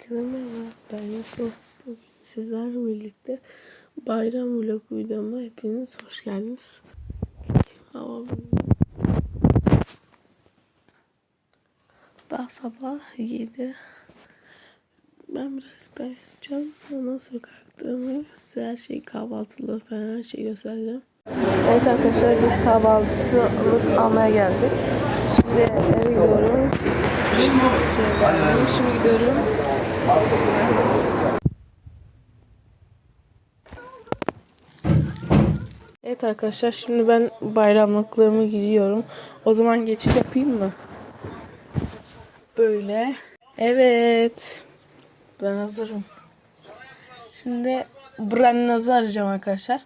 Herkese merhaba. Ben Yusuf. Sizlerle birlikte bayram vlog videoma hepiniz hoş geldiniz. Hava. Daha sabah 7. Ben biraz da yatacağım. Ondan sonra kalktığımı size her şeyi kahvaltılığı falan her şeyi göstereceğim. Evet arkadaşlar biz kahvaltı alıp almaya geldik. Şimdi eve gidiyorum. Şimdi gidiyorum. Evet arkadaşlar şimdi ben bayramlıklarımı giyiyorum. O zaman geçiş yapayım mı? Böyle. Evet. Ben hazırım. Şimdi Brannaz'ı arayacağım arkadaşlar.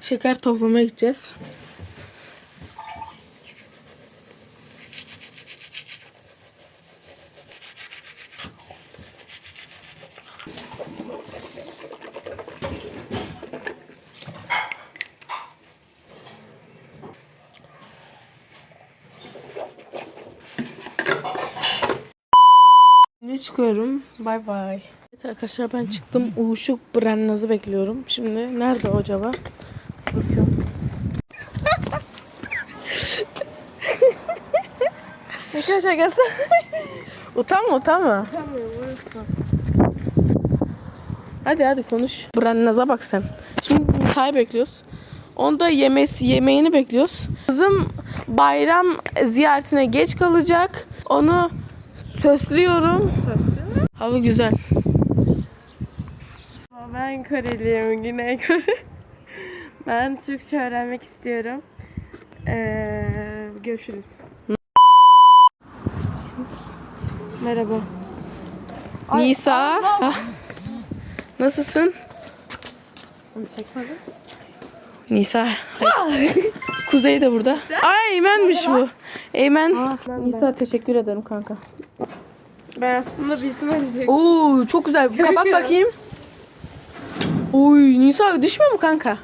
Şeker toplamaya gideceğiz. Çıkıyorum. Bay bay. Evet arkadaşlar ben çıktım. Uyuşuk Brennaz'ı bekliyorum. Şimdi nerede acaba? Bakıyorum. arkadaşlar gelsene. utanma utanma. Hadi hadi konuş. Brennaz'a bak sen. Şimdi Nihay'ı bekliyoruz. Onda yemesi, yemeğini bekliyoruz. Kızım bayram ziyaretine geç kalacak. Onu Söslüyorum. Hava güzel. Ben Koreliyim, Güney Kore. Ben Türkçe öğrenmek istiyorum. Ee, görüşürüz. Merhaba. Nisa. Ah. Nasılsın? Onu çekmedin. Nisa. Kuzey de burada. Ay Eymen'miş bu. Eymen. Nisa teşekkür ederim kanka. Ben aslında birisini arayacak. Oo çok güzel. Kapat bakayım. Oy Nisa düşmüyor mu kanka?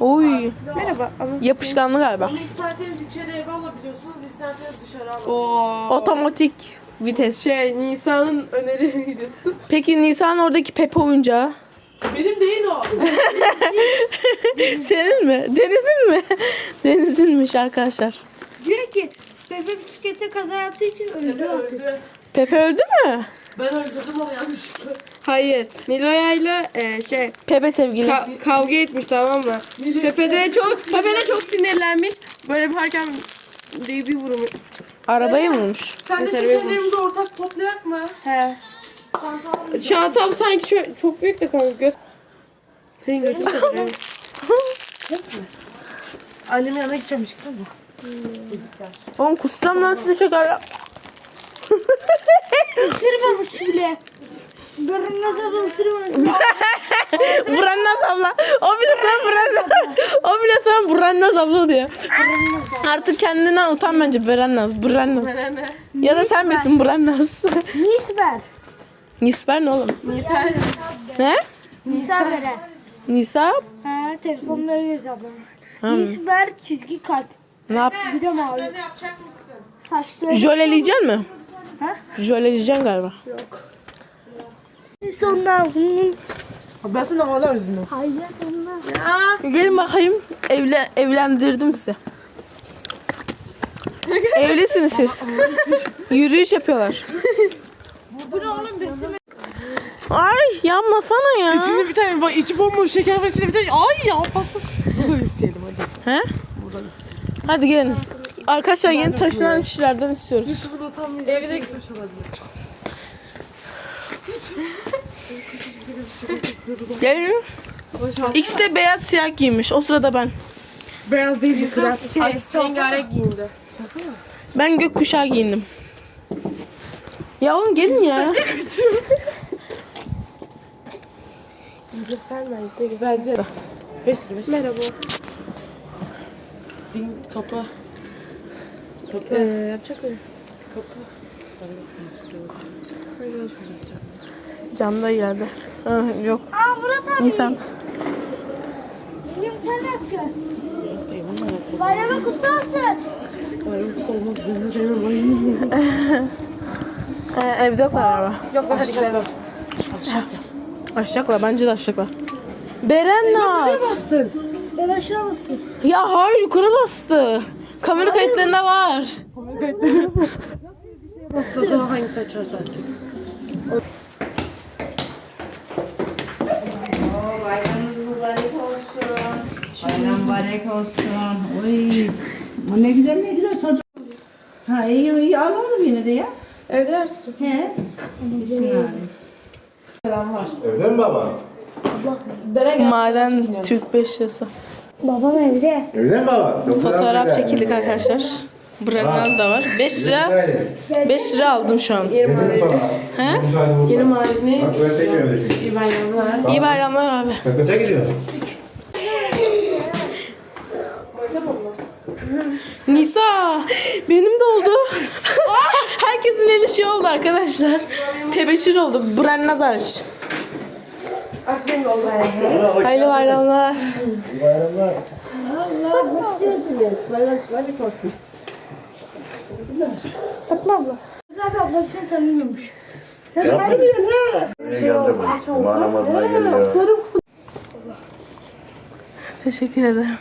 Oy Merhaba. Ama... yapışkanlı galiba. İsterseniz içeri eve alabiliyorsunuz, isterseniz dışarı. Oo. Otomatik vites. Şey, Nisan'ın öneri videosu. Peki Nisa'nın oradaki Pepe oyuncağı? Benim değil o. Senin mi? Deniz'in mi? Deniz'inmiş arkadaşlar. Diyor ki bebe bisiklete kaza yaptığı için öldü. Öldü. Pepe öldü mü? Ben öldürdüm onu yanlışlıkla. Hayır. Niloya ile e, şey Pepe sevgili. ka- kavga etmiş tamam mı? Pepe de çok Pepe de çok sinirlenmiş. Böyle yaparken diye bir vurmuş. Arabayı mı vurmuş? Sen de Yeter, şekerlerimizi ortak toplayak mı? He. Çantam sanki şöyle çok büyük de kanka göt. Senin götün de böyle. Annemin yanına gideceğim çıksana. Oğlum kusacağım lan size şeker. Isırmamış bile. Görünmez abla ısırmamış. Burannaz abla. O bile sana Burannaz. O bile sana Burannaz abla diyor. Artık kendinden utan bence Burannaz. Burannaz. Ya da sen misin Burannaz? Nisber. Nisber ne oğlum? Nisan. Ne? Nisa Beren. Nisa Ha telefonda öyle yazıyor ablam. Nisber çizgi kalp. ne yap? Bir de mavi. Saçları. Jöleleyeceksin mi? Ha? Jöleleyeceksin galiba. Sonra bunun Ben sana hala üzülmem. hayır onlar. Gelin bakayım. Evle, evlendirdim sizi. Evlisiniz siz. Yürüyüş yapıyorlar. Bu ne oğlum birisi mi? Ay yanmasana ya. İçinde bir tane bak içi bomboş şeker var içinde bir tane. Ay ya pasın. Buradan isteyelim hadi. He? Hadi gelin. Arkadaşlar yeni taşınan kişilerden istiyoruz. Yusuf'un utanmayacak. Evde gitmiş olabilir. Gelin. X de beyaz siyah giymiş. O sırada ben. Beyaz değil sıra. Şey, rengarenk giyindi. Ben gökkuşağı giyindim. Ya oğlum gelin ya. Gösterme. Bence. Beş beş. Merhaba. Din kapı. Kapı. Ee, yapacak mıyım? Kapı. Camda. Ha, yok. Aa Murat abi. Nisan. Benim sen hakkı. Bayramı kutlu olsun. Bayram kutlu olmaz. Ben de sevmem. Ay. Ee, evde yoklar araba. Yok hadi gidelim. Açacaklar. Bence de açacaklar. Beren Naz. Ben aşağı basın. Ya hayır yukarı bastı. Kamera kayıtlarında var. Sonra hangisi açarsa artık. Bayramınız mübarek olsun. Bayram mübarek olsun. Oy. Bu ne güzel ne güzel çocuk. Ha iyi iyi al oğlum yine de ya. Edersin. He. Bismillahirrahmanirrahim. Evde mi baba? Maden Türk 5 lirası. Babam evde. Evde mi baba? Fotoğraf çekildik arkadaşlar. Beren Naz da var. 5 lira. Haydi. 5 lira aldım şu an. Getir sana. He? Yeni tek evdeyim. iyi bayramlar. İyi bayramlar abi. Kaça gidiyorsun? Nisa benim de oldu. Herkesin eli şey oldu arkadaşlar. Tebeşir oldu. Bren Naz hariç. Artık benim de oldu. Hayırlı bayramlar. Fatma abla. Abi abla seni tanımıyormuş. Manamazına geliyor. Teşekkür ederim.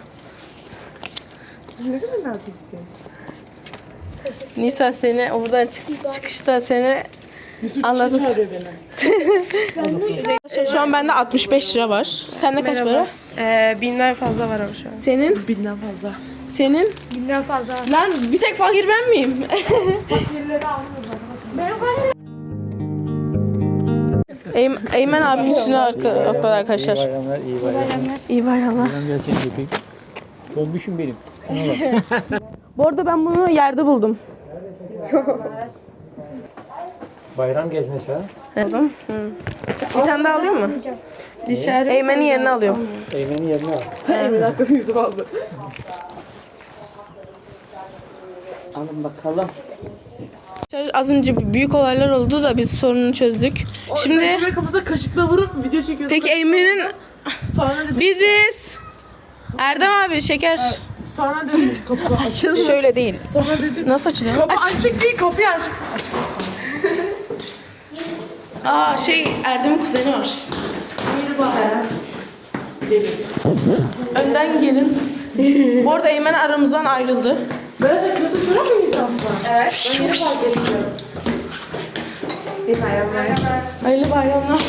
Nisa seni oradan çık çıkışta seni anladım. Çağırıyor beni. Şu an bende 65 lira var. Sende kaç para? Ee, binden fazla var ama şu an. Senin? Binden fazla. Senin? Binden fazla. Lan bir tek fakir ben miyim? Benim kaç Eymen, Eymen abinin üstüne arka, atladı arkadaşlar. Bayramlar, iyi bayramlar. İyi bayramlar. Seni öpeyim. Dolmuşum benim. Bu arada ben bunu yerde buldum. Bayram gezmesi ha. Evet. Hı. Bir tane daha alayım mı? Dışarı. Eymen'in yerine alıyorum. Eymenin yerine al. Emin hakkında yüzüm aldı. Alın bakalım. Az önce büyük olaylar oldu da biz sorunu çözdük. Şimdi Böyle kafasına kaşıkla vurup video çekiyorsun. peki Eymen'in Sonra dedim, biziz. Erdem abi şeker. sonra dedim ki kapı açıl. Şöyle değil. Sonra dedim Nasıl açılıyor? kapı açık değil kapıyı aç. Aa şey Erdem'in kuzeni var. Önden gelin. Bu arada Eymen aramızdan ayrıldı. Ben de kötü şuna mı gittim Evet. Ben yeni fark ettim. İyi bayramlar. Hayırlı bayramlar.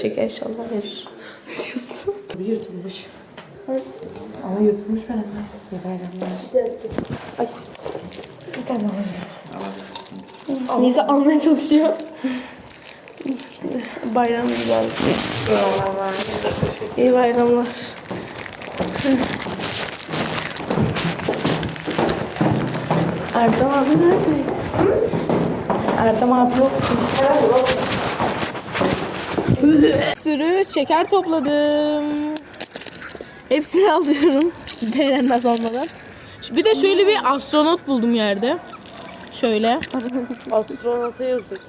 Şeker inşallah verir. Ne diyorsun? Bir yırtılmış. Ama yırtılmış ben hemen. İyi bayramlar. Nisa almaya çalışıyor. Bayram güzel. İyi bayramlar. Erdem abi nerede? Erdem abi yok. Bir sürü şeker topladım. Hepsini alıyorum. Beren naz almadan. Bir de şöyle bir astronot buldum yerde. Şöyle. Astronota yazık.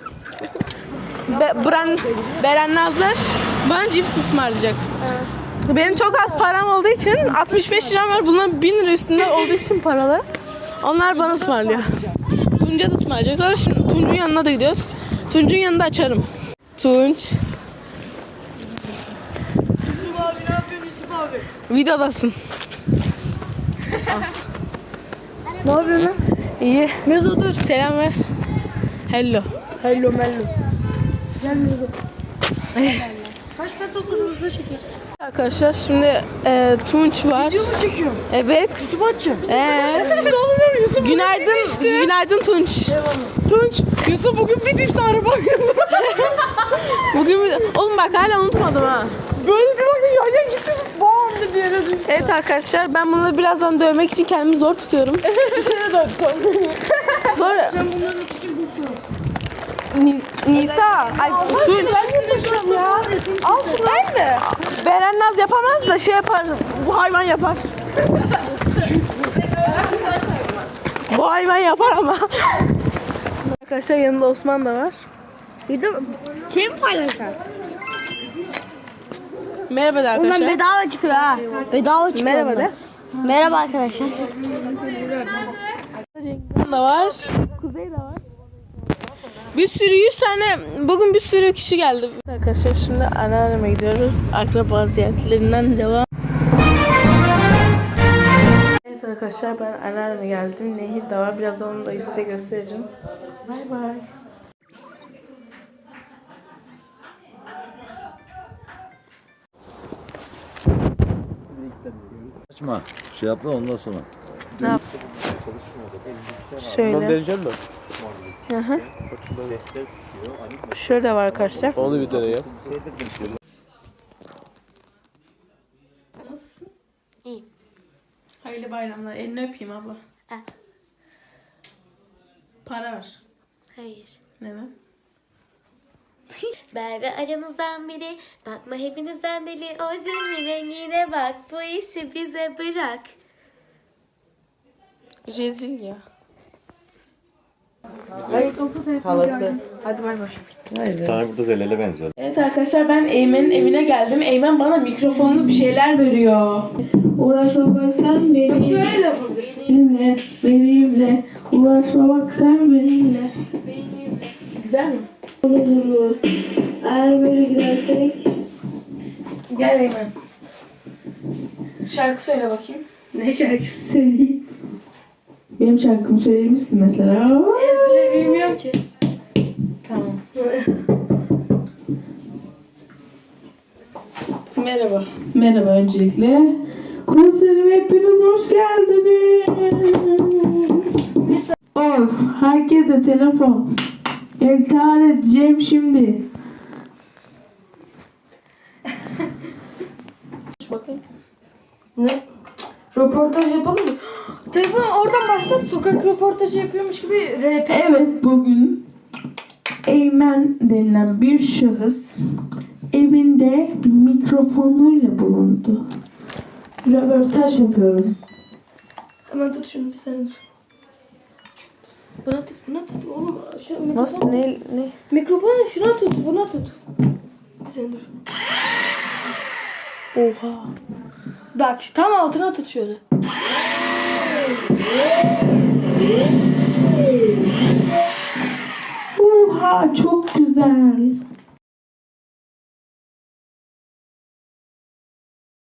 Be, Bren, Beren Nazlar bana cips ısmarlayacak. Benim çok az param olduğu için 65 liram var. Bunların 1000 lira üstünde olduğu için paralı. Onlar bana ısmarlıyor. Tunca da ısmarlayacaklar. Şimdi Tunç'un yanına da gidiyoruz. Tunç'un yanında açarım. Tunç. Yusuf abi ne yapıyorsun Yusuf abi? Videodasın. Ne yapıyorsun? İyi. Mezo dur. Selam ver. Hello. Hello mello. Gel Mezo. Kaç tane topladınız da şeker? Arkadaşlar şimdi e, Tunç var. Video mu çekiyorsun? Evet. Kutubu açacağım. Ee, günaydın. Günaydın Tunç. Tunç, Yusuf bugün bir düştü araba Bugün bir... Oğlum bak hala unutmadım ha. Böyle bir baktım ya ya gitti düştü. Evet arkadaşlar ben bunları birazdan dövmek için kendimi zor tutuyorum. Şeye döndü. Sonra... Ben bunların için bakıyorum. Ni- Nisa, ay Tunç. ya. Al şunu. Ben mi? Beren Naz yapamaz da şey yapar. Bu hayvan yapar. Bu hayvan yapar ama. Arkadaşlar yanında Osman da var. De şey mi paylaşacağız? Merhaba de Ondan arkadaşlar. bedava çıkıyor ha. Bedava çıkıyor. Merhaba ondan. de. Merhaba arkadaşlar. da var. Kuzey de var. Bir sürü yüz tane bugün bir sürü kişi geldi. Arkadaşlar şimdi anneanneme gidiyoruz. Akraba ziyaretlerinden devam. Evet arkadaşlar ben anneanneme geldim. Nehir de var. Biraz onu da size gösteririm. Bay bay. Açma. Şey yapma ondan sonra. Şöyle. vereceğim mi? Hı hı. Şöyle var arkadaşlar. Onu bir tane yap. Nasılsın? İyi. Hayırlı bayramlar. Elini öpeyim abla. Para ver. Hayır. Neden? Merve aranızdan biri. Bakma hepinizden deli. O zilmin rengine bak. Bu işi bize bırak. Rezil ya. Halası. Sana burada Zelal'e benziyor. Evet arkadaşlar ben Eymen'in evine geldim. Eymen bana mikrofonlu bir şeyler veriyor. Uğraşma bak sen benimle. Şöyle de yapabilirsin. Benimle, benimle. Uğraşma bak sen benimle. Güzel mi? Olur. Eğer böyle gidersek. Gel Eymen. Şarkı söyle bakayım. Ne şarkısı söyleyeyim? Benim şarkımı söyler misin mesela? Ezbere bilmiyorum ki. Tamam. Merhaba. Merhaba öncelikle. Konserime hepiniz hoş geldiniz. Of, herkese telefon. İntihar edeceğim şimdi. Bakayım. Röportaj yapalım mı? Telefonu oradan başlat. Sokak röportajı yapıyormuş gibi rap. Evet bugün Eymen denilen bir şahıs evinde mikrofonuyla bulundu. Röportaj yapıyoruz. Hemen tut şunu bir dur. Buna tut, buna tut oğlum. Şu mikrofonu, Nasıl ne ne? mikrofonu şuna tut, buna tut. Sen dur. Oha. Bak tam altına tut şöyle. Oha çok güzel.